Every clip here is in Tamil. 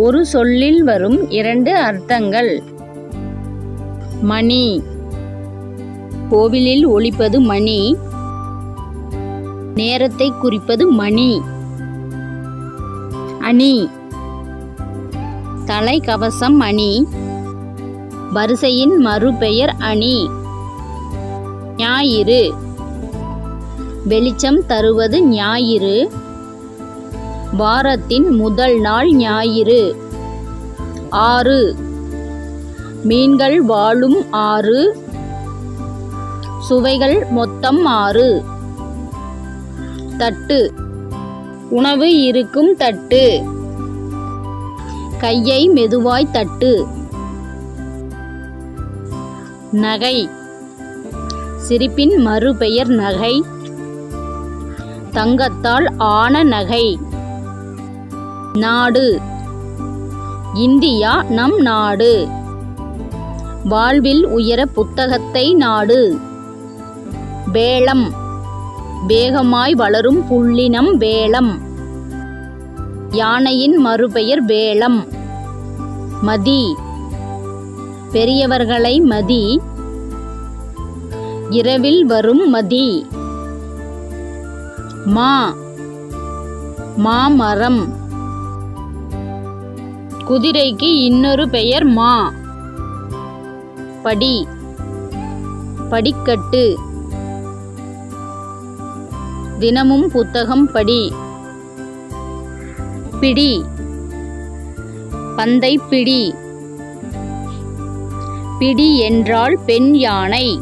ஒரு சொல்லில் வரும் இரண்டு அர்த்தங்கள். மணி. கோவிலில் ஒழிப்பது மணி. நேரத்தை குறிப்பது மணி. அணி. தலைக்கவசம் அணி. வரிசையின் மறுபெயர் அணி. ஞாயிறு. வெளிச்சம் தருவது ஞாயிறு. வாரத்தின் முதல் நாள் ஞாயிறு. ஆறு. மீன்கள் வாழும் ஆறு. சுவைகள் மொத்தம் ஆறு. தட்டு. உணவு இருக்கும் தட்டு. கையை மெதுவாய் தட்டு. நகை. சிரிப்பின் மறுபெயர் நகை. தங்கத்தால் ஆன நகை. நாடு. இந்தியா நம் நாடு. வாழ்வில் உயர புத்தகத்தை நாடு. வேளம். வேகமாய் வளரும் புள்ளினம் வேளம். யானையின் மறுபெயர் வேளம். மதி. பெரியவர்களை மதி. இரவில் வரும் மதி. மா. மாமரம். குதிரைக்கு இன்னொரு பெயர் மா. படி. படிக்கட்டு. தினமும் புத்தகம் படி. பிடி. பந்தை பிடி. பிடி என்றால் பெண் யானை.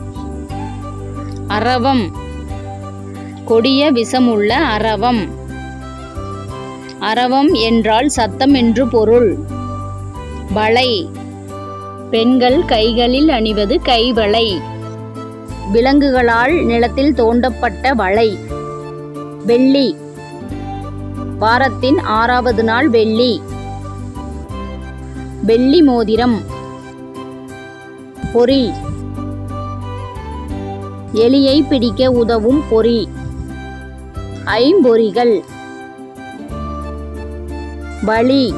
அரவம். கொடிய விஷமுள்ள அரவம். அரவம் என்றால் சத்தம் என்று பொருள். வளை. பெண்கள் கைகளில் அணிவது கைவளை. விலங்குகளால் நிலத்தில் தோண்டப்பட்ட வளை. வெள்ளி. வாரத்தின் ஆறாவது நாள் வெள்ளி. வெள்ளி மோதிரம். பொறி. எலியை பிடிக்க உதவும் பொறி. ஐம்பொறிகள். வலி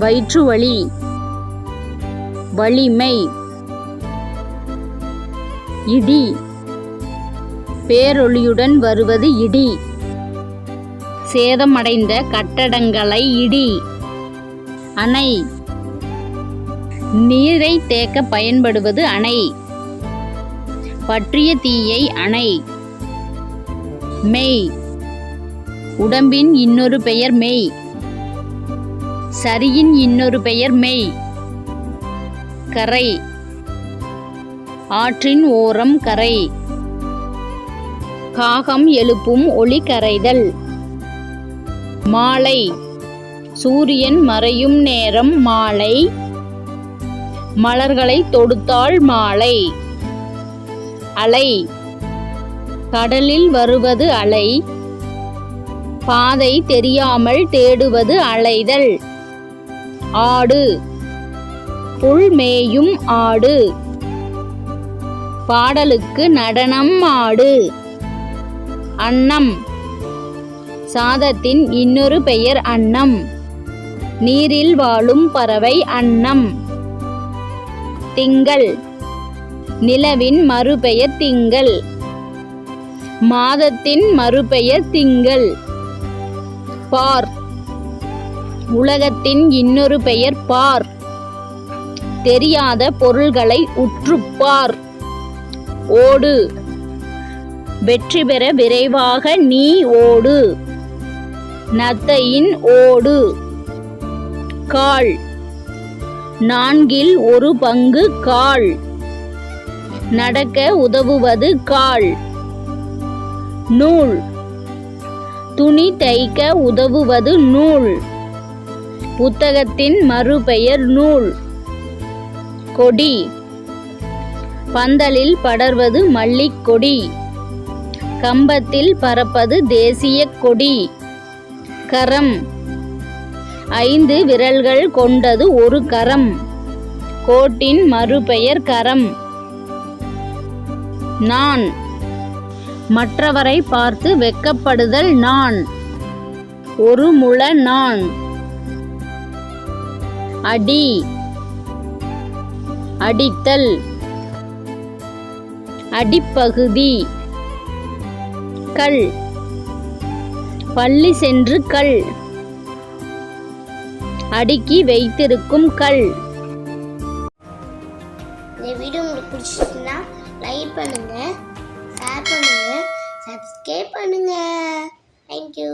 வயிற்று வலி வலிமை. இடி. பேரொளியுடன் வருவது இடி. சேதமடைந்த கட்டடங்களை இடி. அணை. நீரை தேக்க பயன்படுவது அணை. பற்றிய தீயை அணை. மெய். உடம்பின் இன்னொரு பெயர் மெய். சரியின் இன்னொரு பெயர் மெய். கரை. ஆற்றின் ஓரம் கரை. காகம் எழுப்பும் ஒளி கரைதல். மாலை. சூரியன் மறையும் நேரம் மாலை. மலர்களை தொடுத்தாள் மாலை. அலை. கடலில் வருவது அலை. பாதை தெரியாமல் தேடுவது அலைதல். ஆடு. புல்மேயும் ஆடு. பாடலுக்கு நடனம் ஆடு. அன்னம். சாதத்தின் இன்னொரு பெயர் அன்னம். நீரில் வாழும் பறவை அன்னம். திங்கள். நிலவின் மறுபெயர் திங்கள். மாதத்தின் மறுபெயர் திங்கள். பார். உலகத்தின் இன்னொரு பெயர் பார். தெரியாத பொருள்களை உற்றுப்பார் ஓடு. வெற்றி பெற விரைவாக நீ ஓடு. நத்தையின் ஓடு. கால். நான்கில் ஒரு பங்கு கால். நடக்க உதவுவது கால். நூல். துணி தைக்க உதவுவது நூல். புத்தகத்தின் மறுபெயர் நூல். கொடி. பந்தலில் படர்வது மல்லிக்கொடி. கம்பத்தில் பறப்பது தேசிய கொடி. கரம். ஐந்து விரல்கள் கொண்டது ஒரு கரம். கோட்டின் மறுபெயர் கரம். நான். மற்றவரை பார்த்து வெட்கப்படுதல் நான். ஒரு முள நான். அடி. அடித்தல். அடிப்பகுதி. கல். பள்ளி சென்று கல். அடுக்கி வைத்திருக்கும் கல். இந்த வீடியோ உங்களுக்கு பிடிச்சிருந்தா லைக் பண்ணுங்க ஷேர் பண்ணுங்க சப்ஸ்கிரைப் பண்ணுங்க. தேங்க்யூ